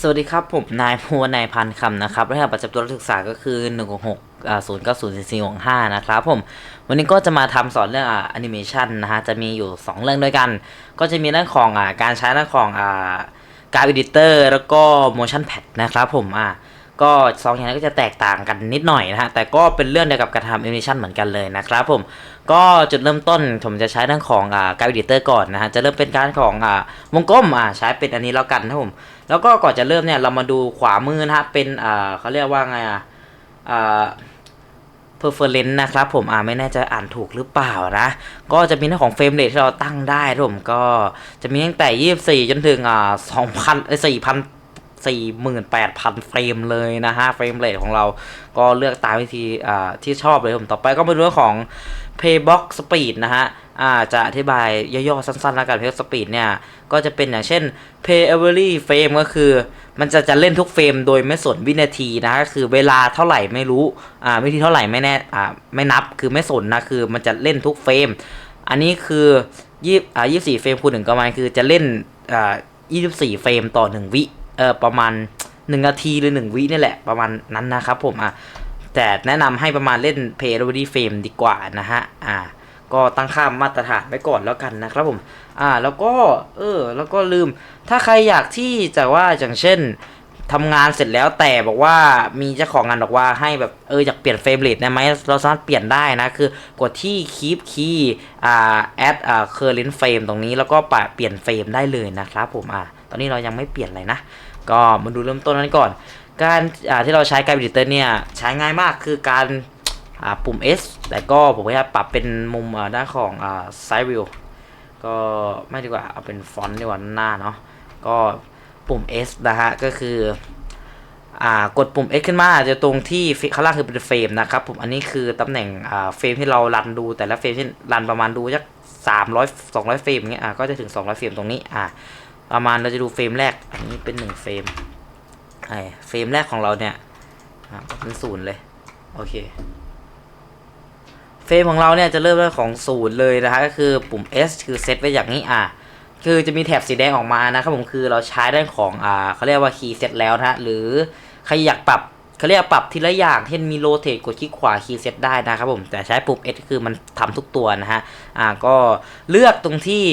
สวัสดีครับ ผมนายภูวนายพันคำนะครับรหัสประจำตัวนักศึกษาก็คือ 1 6 6อ่า0 9 0 4 4 6 5นะครับผมวันนี้ก็จะมาทำสอนเรื่องอ่าแอนิเมชันนะฮะจะมีอยู่ 2 เรื่องด้วยกัน ก็จะมีเรื่องของอ่าการใช้เรื่องของอ่าการ์ด editor แล้วก็ motion pad นะครับผมอ่า ก็สองอย่างนี้ก็จะแตกต่างกันนิดหน่อยนะฮะแต่ก็เป็นเรื่องเดียวกับการทำแอนิเมชันเหมือนกันเลยนะครับผมก็จุดเริ่มต้นผมจะใช้เรื่องของอ่าการด editor ก่อนนะฮะจะเริ่มเป็นการของอ่าวงกลมอ่าใช้เป็นอันนี้แล้วกันนะครับผมแล้วก็ก่อนจะเริ่มเนี่ยเรามาดูขวามือนะฮะเป็นอ่าเขาเรียกว่าไงอะอ่า preference นะครับผมอ่าไม่แน่ใจอ่านถูกหรือเปล่านะ ก็จะมีเรื่องของเฟรมเรทที่เราตั้งได้ผมก็จะมีตั้งแต่ 24 จนถึงอ่า2,000เอ้ย4,000 48,000 เฟรมเลยนะฮะ เฟรมเรทของเราก็เลือกตามวิธีที่ชอบเลยผมต่อไปก็มาดูเรื่องของ Playbox Speed นะฮะจะอธิบายย่อๆสั้นๆแล้วกัน Playbox Speed เนี่ย ก็จะเป็นอย่างเช่น Play every frame ก็คือ มันจะจะเล่นทุกเฟรมโดยไม่สนวินาทีนะก็คือเวลาเท่าไหร่ไม่รู้อ่าวิธีเท่าไหร่ไม่แน่อ่าไม่นับคือไม่สนนะคือมันจะเล่นทุกเฟรมอันนี้คือยี่อ่ายี่สี่เฟรมคูณหนึ่งก็หมายคือจะเล่นอ่ายี่สิบสี่เฟรมต่อหนึ่งวิ เออประมาณหนึ่งนาทีหรือหนึ่งวินี่แหละประมาณนั้นนะครับผมอะแต่แนะนำให้ประมาณเล่น Play every frame ดีกว่านะฮะอ่าก็ตั้งค่ามาตรฐานไว้ก่อนแล้วกันนะครับผม อ่า แล้วก็ เออ แล้วก็ลืม ถ้าใครอยากที่จะว่าอย่างเช่นทำงานเสร็จแล้วแต่บอกว่ามีเจ้าของงานบอกว่าให้แบบ เอออยากเปลี่ยนเฟรมเรทได้ไหม เราสามารถเปลี่ยนได้นะ คือกดที่ keep key อ่า add อ่า current frame ตรงนี้แล้วก็ปะเปลี่ยนเฟรมได้เลยนะครับผม อ่า ตอนนี้เรายังไม่เปลี่ยนอะไรนะ ก็มาดูเริ่มต้นนั้นก่อน การที่เราใช้การ editor เนี่ยใช้ง่ายมากคือการปุ่ม S แต่ก็ผมพยายามปรับเป็นมุมด้านของอ่า side view ก็ไม่ดีกว่าเอาเป็นฟอนต์ดีกว่าหน้าเนาะก็ปุ่ม S นะฮะก็คืออ่ากดปุ่ม X ขึ้นมาจะตรงที่ข้างล่างคือเป็นเฟรมนะครับผมอันนี้คือตำแหน่งอ่าเฟรมที่เรารันดูแต่ละเฟรมที่รันประมาณดูสักสามร้อยสองร้อยเฟรมเงี้ยอ่าก็จะถึงสองร้อยเฟรมตรงนี้อ่า ประมาณเราจะดูเฟรมแรก อันนี้เป็นหนึ่งเฟรมไอ้เฟรมแรกของเราเนี่ยเป็นศูนย์เลย โอเค เฟรมของเราเนี่ยจะเริ่มด้วยของศูนย์เลยนะฮะก็คือปุ่ม S คือเซตไว้อย่างนี้อะคือจะมีแถบสีแดงออกมานะครับผมคือเราใช้ด้านของอ่าเขาเรียกว่าคีย์เซตแล้วนะหรือใครอยากปรับเขาเรียกปรับทีละอย่างเช่นมีโรเตทกดคลิกขวาคีย์เซตได้นะครับผมแต่ใช้ปุ่ม S คือมันทำทุกตัวนะฮะอ่าก็เลือกตรงที่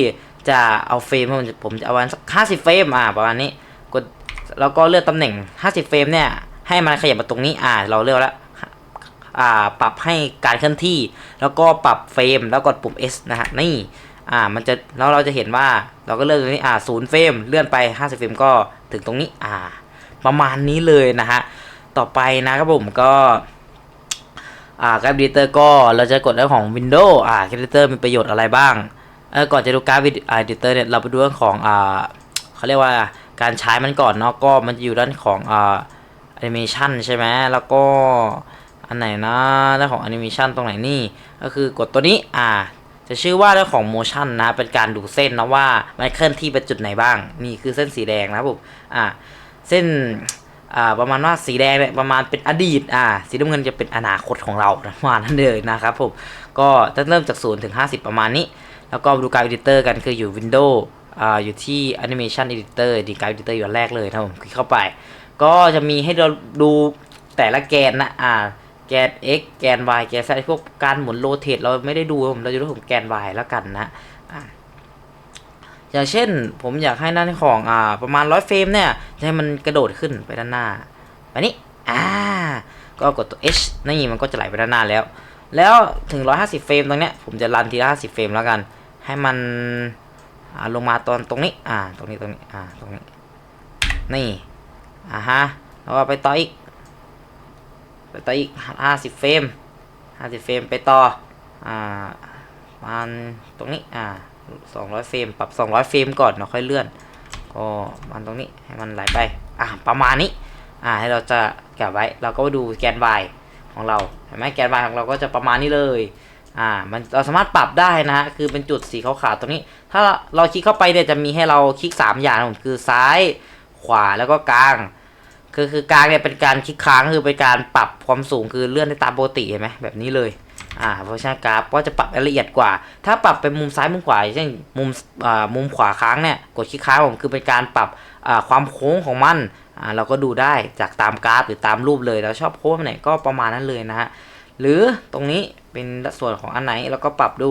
จะเอาเฟรมผมจะผมจะเอาวันสักห้าสิบเฟรมอ่าประมาณนี้กดแล้วก็เลือกตำแหน่ง50เฟรมเนี่ยให้มันขยับมาตรงนี้อ่าเราเลือกแล้วอ่าปรับให้การเคลื่อนที่ แล้วก็ปรับเฟรมแล้วกดปุ่ม S นะฮะนี่อ่ามันจะแล้วเราจะเห็นว่าเราก็เลือกตรงนี้อ่าศูนย์เฟรมเลื่อนไป50เฟรมก็ถึงตรงนี้อ่า ประมาณนี้เลยนะฮะต่อไปนะครับผมก็อ่ากร์ด editor ก็เราจะกดเรื่องของ Windows อ่ากร์ด editor มีประโยชน์อะไรบ้าง เออก่อนจะดูการ์ด editor เนี่ยเราไปดูเรื่องของอ่าเขาเรียกว่าการใช้มันก่อนเนาะก็มันจะอยู่ด้านของอ่า animation ใช่ไหมแล้วก็อันไหนนะเรื่องของแอนิเมชันตรงไหนนี่ก็คือกดตัวนี้อ่าจะชื่อว่าเรื่องของ motion นะ เป็นการดูเส้นนะว่ามันเคลื่อนที่ไปจุดไหนบ้าง นี่คือเส้นสีแดงนะครับผมอ่าเส้นอ่าประมาณว่าสีแดงเนี่ยประมาณเป็นอดีตอ่าสีน้ำเงินจะเป็นอนาคตของเราประมาณนั้นเลยนะครับผมก็จะเริ่มจาก0ถึง 50 ประมาณนี้ แล้วก็ดูการ editor กันคืออยู่ Windows อ่าอยู่ที่ animation editor ดีการ editor อยู่อันแรกเลยครับผมคลิกเข้าไป ก็จะมีให้เราดูแต่ละแกนนะอ่าแกน x แกน y แกน z พวกการหมุนโรเตทเราไม่ได้ดูผมเราจะดูของแกน y แล้วกันนะอะอย่างเช่นผมอยากให้ด้านของอ่าประมาณร้อยเฟรมเนี่ยจะให้มันกระโดดขึ้นไปด้านหน้าแบบนี้อ่าก็กดตัว h นี่มันก็จะไหลไปด้านหน้าแล้ว แล้วถึง 150 เฟรมตรงเนี้ยผมจะรันทีละ50 เฟรมแล้วกัน ให้มันลงมาตอนตรงนี้ อ่า ตรงนี้ ตรงนี้ อ่า ตรงนี้ นี่ อ่าฮะ แล้วก็ไปต่ออีก ไปต่ออีกห้าสิบเฟรมห้าสิบเฟรม ไปต่อ อ่ามันตรงนี้ อ่าสองร้อยเฟรม ปรับสองร้อยเฟรมก่อนเราค่อยเลื่อน ก็มันตรงนี้ ให้มันไหลไป อ่า ประมาณนี้ อ่า ให้เราจะแกะไว้ เราก็ดูแกน y ของเรา เห็นไหมแกน y ของเราก็จะประมาณนี้เลย อ่ามันเราสามารถปรับได้นะฮะคือเป็นจุดสีขาวๆตรงนี้ ถ้าเราคลิกเข้าไปเนี่ยจะมีให้เราคลิกสามอย่างนะผมคือซ้ายขวาแล้วก็กลางคือคือกลางเนี่ยเป็นการคลิกค้างคือเป็นการปรับความสูงคือเลื่อนได้ตามปกติเห็นไหมแบบนี้เลยอ่าเวอร์ชันกราฟก็จะปรับละเอียดกว่า ถ้าปรับเป็นมุมซ้ายมุมขวาเช่นมุมอ่ามุมขวาค้างเนี่ยกดคลิกค้างผมคือเป็นการปรับอ่าความโค้งของมันอ่าเราก็ดูได้จากตามกราฟหรือตามรูปเลยเราชอบโค้งไหนก็ประมาณนั้นเลยนะฮะหรือตรงนี้ เป็นส่วนของอันไหนเราก็ปรับดู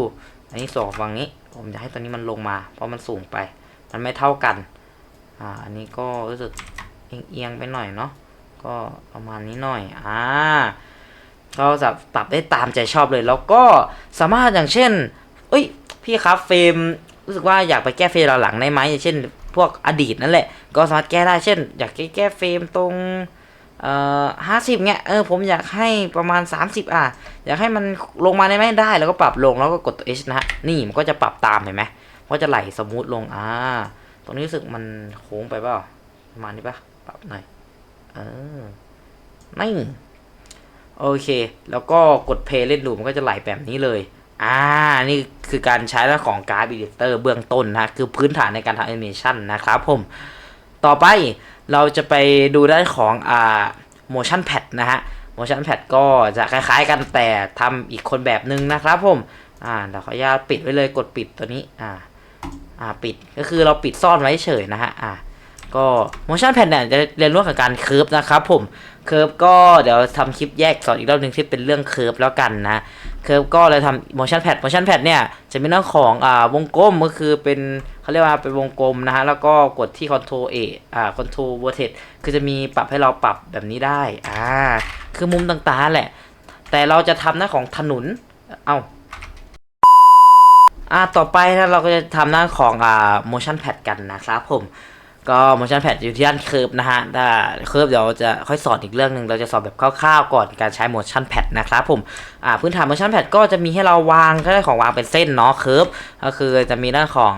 อันนี้ส่วนของฝั่งนี้ ผมจะให้ตัวนี้มันลงมา เพราะมันสูงไป มันไม่เท่ากัน อ่า อันนี้ก็รู้สึกเอียงๆไปหน่อยเนาะ ก็ประมาณนี้หน่อย อ่า ก็จะปรับได้ตามใจชอบเลย แล้วก็สามารถอย่างเช่น เอ้ย พี่ครับเฟรมรู้สึกว่าอยากไปแก้เฟรมหลังได้ไหมอย่างเช่น พวกอดีตนั่นแหละ ก็สามารถแก้ได้ เช่น อยากแก้เฟรมตรง เอ่อห้าสิบเงี้ยเออผมอยากให้ประมาณ 30 อะ อยากให้มันลงมาได้ไหมได้ แล้วก็ปรับลงแล้วก็กดตัว H นะฮะ นี่มันก็จะปรับตามเห็นไหมก็จะไหลสมูทลง อ่า ตรงนี้รู้สึกมันโค้งไปเปล่า ประมาณนี้ปะปรับหน่อย เออนี่โอเค แล้วก็กดเพลย์เล่นดูมันก็จะไหลแบบนี้เลย อ่า นี่คือการใช้ของการ์ด e ิเตอร์เบื้องต้นนะ คือพื้นฐานในการทำแอนิเมชันนะครับผม ต่อไปเราจะไปดูด้านของอ่า motion pad นะฮะ motion pad ก็จะคล้ายๆกันแต่ทำอีกคนแบบนึงนะครับผม อ่าเดี๋ยวขออนุญาตปิดไว้เลยกดปิดตัวนี้ อ่า อ่าปิดก็คือเราปิดซ่อนไว้เฉยนะฮะ อ่าก็ motion pad เนี่ยจะเรียนรู้กับการเคิร์ฟนะครับผม เคิร์ฟก็เดี๋ยวทำคลิปแยกสอนอีกรอบหนึ่งที่เป็นเรื่องเคิร์ฟแล้วกันนะ เคิร์ฟก็เลยทำ motion pad motion pad เนี่ยจะเป็นเรื่องของอ่าวงกลมก็คือเป็น เขาเรียกว่าเป็นวงกลมนะฮะ แล้วก็กดที่ control A อ่า control vertex คือจะมีปรับให้เราปรับแบบนี้ได้ อ่า คือมุมต่างๆแหละ แต่เราจะทำหน้าของถนน เอ้าอ่า ต่อไปนะเราก็จะทำหน้าของอ่า motion pad กันนะครับผม ก็ motion pad อยู่ที่ด้านเคิร์ฟนะฮะถ้าเคิร์ฟเดี๋ยวจะค่อยสอนอีกเรื่องหนึ่งเราจะสอนแบบคร่าวๆก่อนการใช้ motion pad นะครับผมอ่าพื้นฐาน motion pad ก็จะมีให้เราวางก็ได้ของวางเป็นเส้นเนาะเคิร์ฟก็คือจะมีเรื่องของ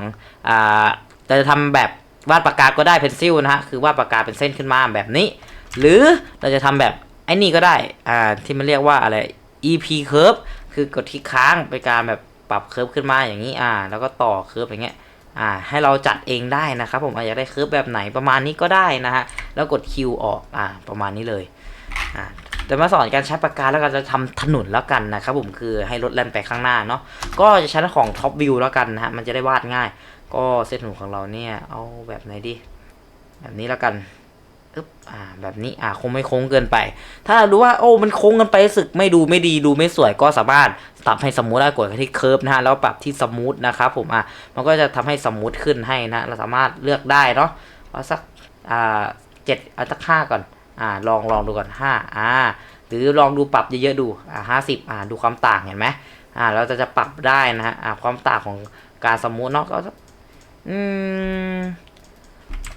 อ่าจะทำแบบวาดปากกาก็ได้เพนซิลนะฮะคือวาดปากกาเป็นเส้นขึ้นมาแบบนี้ หรือเราจะทำแบบไอ้นี่ก็ได้อ่าที่มันเรียกว่าอะไร EP curve คือกดที่ค้างเป็นการแบบปรับเคิร์ฟขึ้นมาอย่างนี้อ่า แล้วก็ต่อเคิร์ฟอย่างเงี้ย อ่าให้เราจัดเองได้นะครับผมอยากได้เคิร์ฟแบบไหนประมาณนี้ก็ได้นะฮะแล้วกด Q ออกอ่าประมาณนี้เลยอ่าแต่มาสอนการใช้ปากกาแล้วก็จะทำถนนแล้วกันนะครับผมคือให้รถแล่นไปข้างหน้าเนาะก็จะใช้ของท็อปวิวแล้วกันนะฮะมันจะได้วาดง่าย ก็เส้นหนูของเราเนี่ยเอาแบบไหนดี แบบนี้แล้วกัน อึ๊บอ่า แบบนี้อ่าคงไม่โค้งเกินไป ถ้าเราดูว่าโอ้มันโค้งกันไปสึกไม่ดูไม่ดีดูไม่สวยก็สามารถปรับให้สมูทได้กดที่เคิร์ฟนะฮะแล้วปรับที่สมูทนะครับผมอะมันก็จะทำให้สมูทขึ้นให้นะเราสามารถเลือกได้เนาะเอาสักอ่าเจ็ดเอาสักห้าก่อนอ่าลองลองดูก่อนห้าอ่าหรือลองดูปรับเยอะๆดูอ่าห้าสิบอ่าดูความต่างเห็นไหมอ่าเราจะจะปรับได้นะฮะอ่าความต่างของการสมูทเนาะก็สักอืม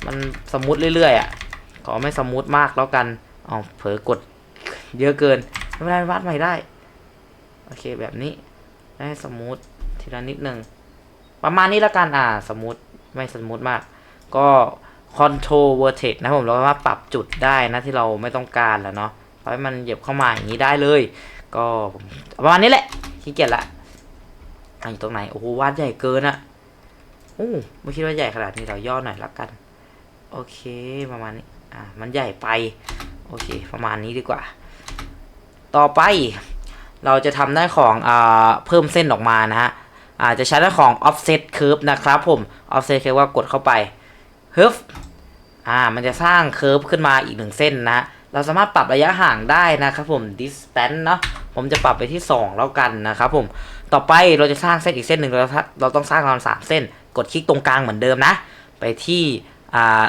มันสมูทเรื่อยๆอะ ขอไม่สมูทมากแล้วกันอ๋อเผลอกดเยอะเกินไม่เป็นไรวาดใหม่ได้ โอเคแบบนี้ให้สมูททีละนิดหนึ่งประมาณนี้แล้วกันอ่าสมูทไม่สมูทมาก ก็ control vertex นะผมเราสามารถปรับจุดได้นะที่เราไม่ต้องการแล้วเนาะเพราะมันเหยียบเข้ามาอย่างนี้ได้เลย ก็ประมาณนี้แหละขี้เกียจละอะอยู่ตรงไหนโอ้โหวาดใหญ่เกินอะโอ้ไม่คิดว่าใหญ่ขนาดนี้เราย่อหน่อยละกัน โอเคประมาณนี้ อ่ามันใหญ่ไป โอเค ประมาณนี้ดีกว่า ต่อไปเราจะทำได้ของอ่าเพิ่มเส้นออกมานะฮะอาจจะใช้ได้ของ offset curve นะครับผม offset curve ว่ากดเข้าไปฮึบอ่า มันจะสร้างเคอร์ฟขึ้นมาอีกหนึ่งเส้นนะ เราสามารถปรับระยะห่างได้นะครับผม distance เนาะ ผมจะปรับไปที่ 2 แล้วกันนะครับผม ต่อไปเราจะสร้างเส้นอีกเส้นหนึ่งเราเราต้องสร้างประมาณสามเส้น กดคลิกตรงกลางเหมือนเดิมนะ ไปที่อ่า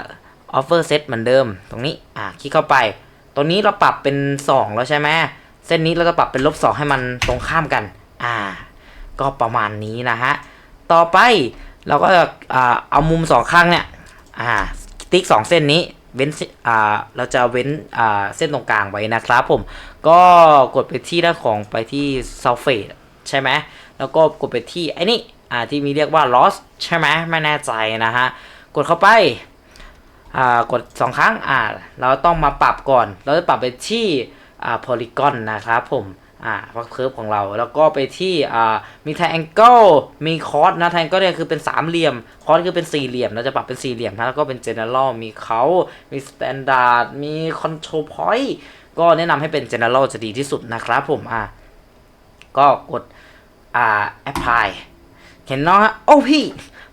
offer set เหมือนเดิม ตรงนี้ อ่าคลิกเข้าไป ตรงนี้เราปรับเป็น 2 แล้วใช่ไหมเส้นนี้เราจะปรับเป็นลบ2ให้มันตรงข้ามกัน อ่า ก็ประมาณนี้นะฮะ ต่อไปเราก็จะอ่าเอามุมสองข้างเนี่ย อ่า ติ๊กสองเส้นนี้ เว้น อ่า เราจะเว้น อ่า เส้นตรงกลางไว้นะครับผม ก็กดไปที่ด้านของไปที่ sulfate ใช่ไหม แล้วก็กดไปที่ไอ้นี่ อ่า ที่มีเรียกว่า loss ใช่ไหม ไม่แน่ใจนะฮะ กดเข้าไป อ่ากดสองครั้งอ่าเราต้องมาปรับก่อน เราจะปรับไปที่อ่า polygon นะครับผมอ่าเคิร์ฟของเราแล้วก็ไปที่อ่ามี triangle มี cos นะ triangle เนี่ยคือเป็นสามเหลี่ยม cos คือเป็นสี่เหลี่ยมเราจะปรับเป็นสี่เหลี่ยมนะแล้วก็เป็น general มีเขามี standard มี control point ก็แนะนำให้เป็น general จะดีที่สุดนะครับผมอ่าก็กดอ่า apply เห็นเนาะโอ้พี่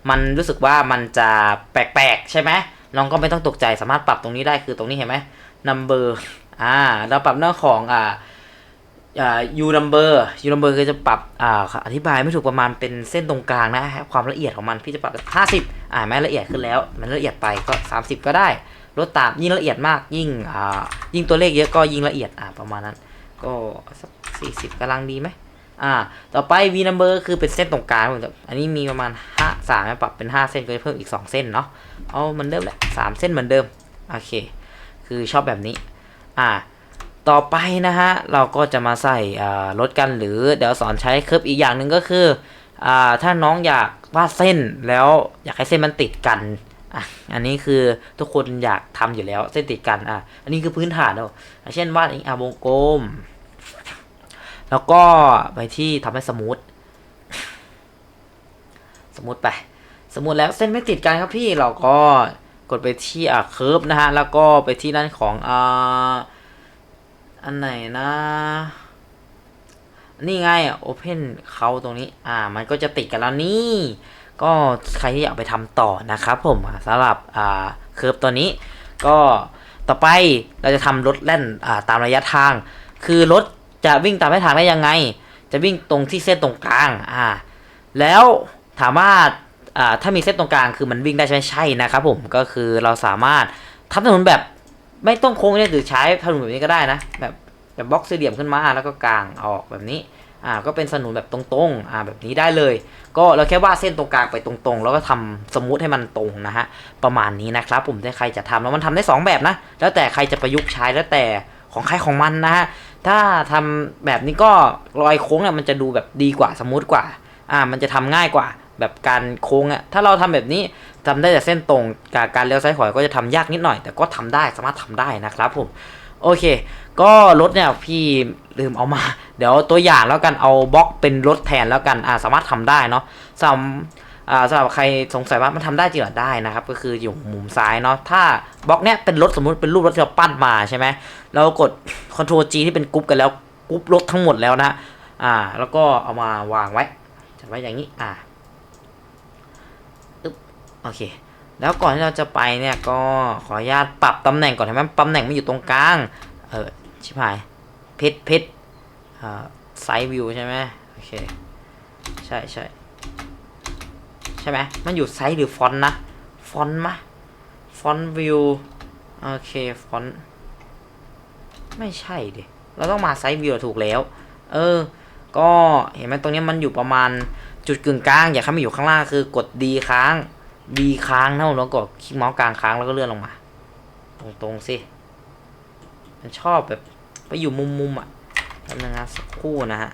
มันรู้สึกว่ามันจะแปลกๆ ใช่ไหม น้องก็ไม่ต้องตกใจสามารถปรับตรงนี้ได้คือตรงนี้เห็นไหม number อ่า เราปรับเรื่องของอ่าอ่า u number u number คือจะปรับอ่าอธิบายไม่ถูกประมาณเป็นเส้นตรงกลางนะฮะความละเอียดของมันพี่จะปรับห้าสิบอ่าแม้ละเอียดขึ้นแล้ว มันละเอียดไปก็ 30 ก็ได้ลดตามยิ่งละเอียดมากยิ่งอ่ายิ่งตัวเลขเยอะก็ยิ่งละเอียดอ่าประมาณนั้น ก็สักสี่สิบกำลังดีไหมอ่า ต่อไป v number คือเป็นเส้นตรงกลางเหมือนกับอันนี้มีประมาณห้าสามปรับเป็นห้าเส้นก็จะเพิ่มอีกสองเส้นเนาะ เอาเหมือนเดิมแหละสามเส้นเหมือนเดิม โอเค คือชอบแบบนี้ อ่า ต่อไปนะฮะ เราก็จะมาใส่ลดกันหรือเดี๋ยวสอนใช้เคิร์ฟอีกอย่างหนึ่งก็คืออ่าถ้าน้องอยากวาดเส้นแล้วอยากให้เส้นมันติดกันอะอันนี้คือทุกคนอยากทำอยู่แล้วเส้นติดกันอะอันนี้คือพื้นฐานเนาะเช่นวาดอีกอะวงกลม แล้วก็ไปที่ทำให้สมูทสมูทไป สมูทแล้วเส้นไม่ติดกันครับพี่เราก็กดไปที่อะเคิร์ฟนะฮะแล้วก็ไปที่ด้านของอ่าอันไหนนะนี่ไงโอเพนเขาตรงนี้ อ่า มันก็จะติดกันแล้วนี่ ก็ใครที่อยากไปทำต่อนะครับผมสำหรับอ่าเคิร์ฟตัวนี้ ก็ต่อไปเราจะทำรถแล่นอ่าตามระยะทาง คือรถจะวิ่งตามระยะทางได้ยังไง จะวิ่งตรงที่เส้นตรงกลาง อ่า แล้วถามว่า ถ้ามีเส้นตรงกลางคือมันวิ่งได้ใช่ไหมใช่นะครับผมก็คือเราสามารถทำถนนแบบไม่ต้องโค้งเนี่ยหรือใช้ถนนแบบนี้ก็ได้นะแบบแบบบล็อกสี่เหลี่ยมขึ้นมาแล้วก็กลางออกแบบนี้อ่าก็เป็นถนนแบบตรงๆอ่าแบบนี้ได้เลย ก็เราแค่วาดเส้นตรงกลางไปตรงๆ แล้วก็ทำสมูทให้มันตรงนะฮะประมาณนี้นะครับผมถ้าใครจะทำแล้วมันทำได้สองแบบนะแล้วแต่ใครจะประยุกต์ใช้แล้วแต่ของใครของมันนะฮะถ้าทำแบบนี้ก็รอยโค้งเนี่ยมันจะดูแบบดีกว่าสมูทกว่าอ่ามันจะทำง่ายกว่า แบบการโค้งอะถ้าเราทำแบบนี้ทำได้แต่เส้นตรงกับการเลี้ยวซ้ายขวาก็จะทำยากนิดหน่อย แต่ก็ทำได้สามารถทำได้นะครับผมโอเค ก็รถเนี่ยพี่ลืมเอามา เดี๋ยวตัวอย่างแล้วกันเอาบล็อกเป็นรถแทนแล้วกันอ่าสามารถทำได้เนาะสำหรับอ่าสำหรับใครสงสัยว่ามันทำได้จริงหรอได้นะครับ ก็คืออยู่มุมซ้ายเนาะถ้าบล็อกเนี้ยเป็นรถสมมุติเป็นรูปรถที่เราปั้นมาใช่ไหมเรากด Ctrl G ที่เป็นกรุ๊ปกันแล้วกรุ๊ปรถทั้งหมดแล้วนะอ่า แล้วก็เอามาวางไว้จัดไว้อย่างนี้อ่า โอเค แล้วก่อนที่เราจะไปเนี่ยก็ขออนุญาตปรับตำแหน่งก่อนให้มันตำแหน่งมันอยู่ตรงกลาง เออชิบหายพชรเพชรอ่ไซด์วิวใช่ไหมโอเค ใช่ใช่ใช่ไหมมันอยู่ไซส์หรือฟอนต์นะ ฟอนต์มะฟอนต์วิวโอเค ฟอนต์ไม่ใช่ดิ เราต้องมาไซส์วิวถูกแล้ว เออ ก็เห็นไหมตรงนี้มันอยู่ประมาณจุดกึ่งกลาง อยากให้มันอยู่ข้างล่างคือกด D ค้าง D ค้างนะผมแล้วกดคลิกเมาส์กลางค้างแล้วก็เลื่อนลงมา ตรงๆสิมันชอบแบบไปอยู่มุมมุมๆอะแป๊บนึงนะสักครู่นะฮะ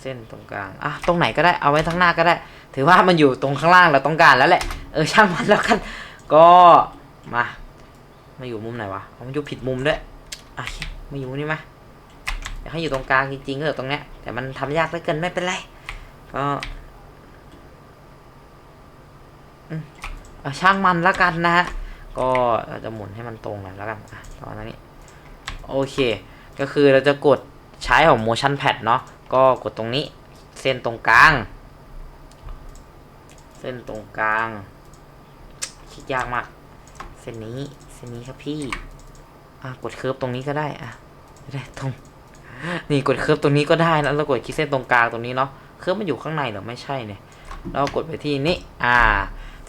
เส้นตรงกลางอะตรงไหนก็ได้เอาไว้ทั้งหน้าก็ได้ ถือว่ามันอยู่ตรงข้างล่างเราต้องการแล้วแหละเออช่างมันแล้วกันก็มามาอยู่มุมไหนวะเอามันอยู่ผิดมุมด้วยอะมาอยู่นี่มาอยากให้อยู่ตรงกลางจริงๆก็อยู่ตรงเนี้ย แต่มันทำยากเหลือเกินไม่เป็นไร ก็ช่างมันแล้วกันนะฮะ ก็เราจะหมุนให้มันตรงหน่อยแล้วกันอะตอนนี้ โอเค ก็คือเราจะกดใช้ของ motion pad เนาะ ก็กดตรงนี้ เส้นตรงกลาง เส้นตรงกลาง คิดยากมาก เส้นนี้ เส้นนี้ครับพี่ อะ กดเคิร์ฟตรงนี้ก็ได้ อะได้ตรง นี่กดเคิร์ฟตรงนี้ก็ได้นะแล้วกดคลิกเส้นตรงกลางตรงนี้เนาะเคิร์ฟมันอยู่ข้างในเหรอไม่ใช่เนี่ยเรากดไปที่นี้อ่า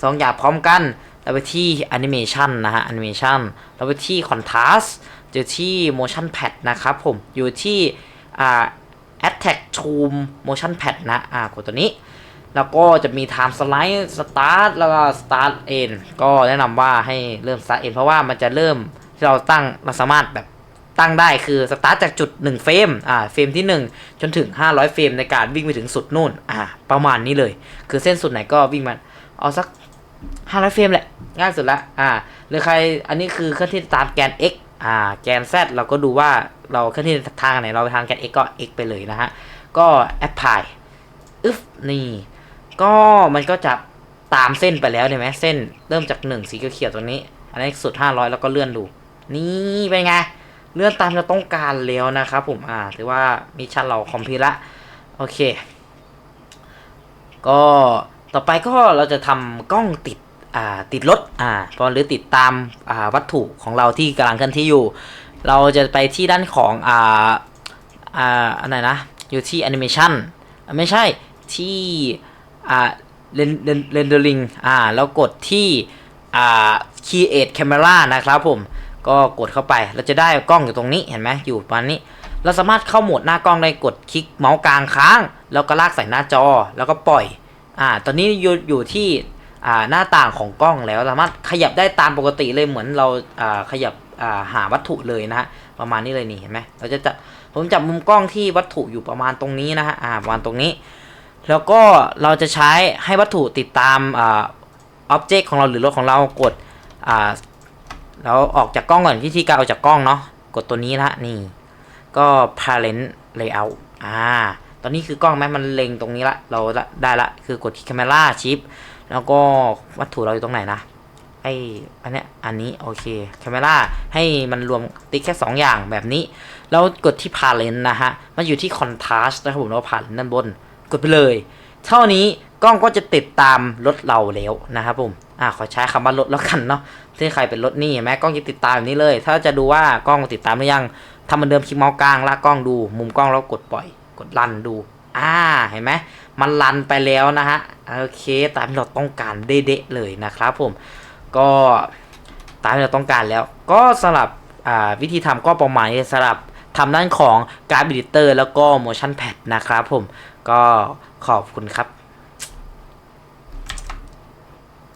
สองอย่างพร้อมกันเราไปที่ animation นะฮะ animation เราไปที่ contrast เจอที่ motion pad นะครับผมอยู่ที่อ่า attack to motion pad นะอ่ากดตัวนี้ แล้วก็จะมี time slide start แล้วก็ start end ก็แนะนำว่าให้เริ่ม start end เพราะว่ามันจะเริ่มที่เราตั้งเราสามารถแบบ ตั้งได้คือ start จากจุด 1 เฟรมอ่าเฟรมที่ 1 จนถึง 500 เฟรมในการวิ่งไปถึงสุดนู่นอ่าประมาณนี้เลย คือเส้นสุดไหนก็วิ่งมาเอาสัก 500 เฟรมแหละ ง่ายสุดละอ่าหรือใครอันนี้คือเคลื่อนที่ตามแกน x อ่าแกน z เราก็ดูว่าเราเคลื่อนที่ทางไหนเราไปทางแกน x ก็ x ไปเลยนะฮะก็ apply อึ๊บนี่ก็มันก็จะตามเส้นไปแล้วเห็นไหมเส้นเริ่มจากหนึ่งสีเขียวๆตรงนี้ อันนี้สุด 500 แล้วก็เลื่อนดู นี่เป็นไง เลื่อนตามเราต้องการแล้วนะครับผมอ่าถือว่ามิชชั่นเราคอมพลีทละโอเค ก็ต่อไปก็เราจะทำกล้องติดอ่าติดรถอ่าพอหรือติดตามอ่าวัตถุของเราที่กำลังเคลื่อนที่อยู่ เราจะไปที่ด้านของอ่าอ่าอันไหนนะอยู่ที่แอนิเมชันไม่ใช่ที่อ่าเรนเรนเรนเดอริงอ่าแล้วกดที่อ่า create camera นะครับผม ก็กดเข้าไป เราจะได้กล้องอยู่ตรงนี้เห็นไหมอยู่ประมาณนี้ เราสามารถเข้าโหมดหน้ากล้องได้กดคลิกเมาส์กลางค้าง แล้วก็ลากใส่หน้าจอแล้วก็ปล่อย อ่า ตอนนี้อยู่อยู่ที่อ่าหน้าต่างของกล้องแล้วสามารถขยับได้ตามปกติเลยเหมือนเราอ่าขยับอ่าหาวัตถุเลยนะฮะประมาณนี้เลยนี่เห็นไหมเราจะจับผมจับมุมกล้องที่วัตถุอยู่ประมาณตรงนี้นะฮะอ่าประมาณตรงนี้ แล้วก็เราจะใช้ให้วัตถุติดตามอ่าอ็อบเจกต์ของเราหรือรถของเรากดอ่า เราออกจากกล้องก่อนวิธีการออกจากกล้องเนาะกดตัวนี้นะนี่ ก็ parent layout อ่า ตอนนี้คือกล้องแม้มันเล็งตรงนี้ละ เราละได้ละ คือกดที่ camera chip แล้วก็วัตถุเราอยู่ตรงไหนนะ ไออันเนี้ย อันนี้ โอเค camera ให้มันรวมติ๊กแค่ 2 อย่างแบบนี้ แล้วกดที่ parent นะฮะ มันอยู่ที่ contrast นะครับผมเรา parent ด้านบน กดไปเลย เท่านี้ กล้องก็จะติดตามรถเราแล้วนะครับผมอ่าขอใช้คำว่ารถแล้วกันเนาะที่ใครเป็นรถนี่เห็นไหมกล้องจะติดตามแบบนี้เลย ถ้าจะดูว่ากล้องติดตามหรือยังทำเหมือนเดิมคลิกเมาส์กลางลากกล้องดู มุมกล้องแล้วกดปล่อย กดรันดู อ่าเห็นไหมมันรันไปแล้วนะฮะโอเค ตามที่เราต้องการเด๊ะเลยนะครับผมก็ตามที่เราต้องการแล้ว ก็สำหรับวิธีทำก็ประมาณนี้สำหรับทำด้านของการ์ดบิลิเตอร์แล้วก็ motion pad นะครับผมก็ขอบคุณครับ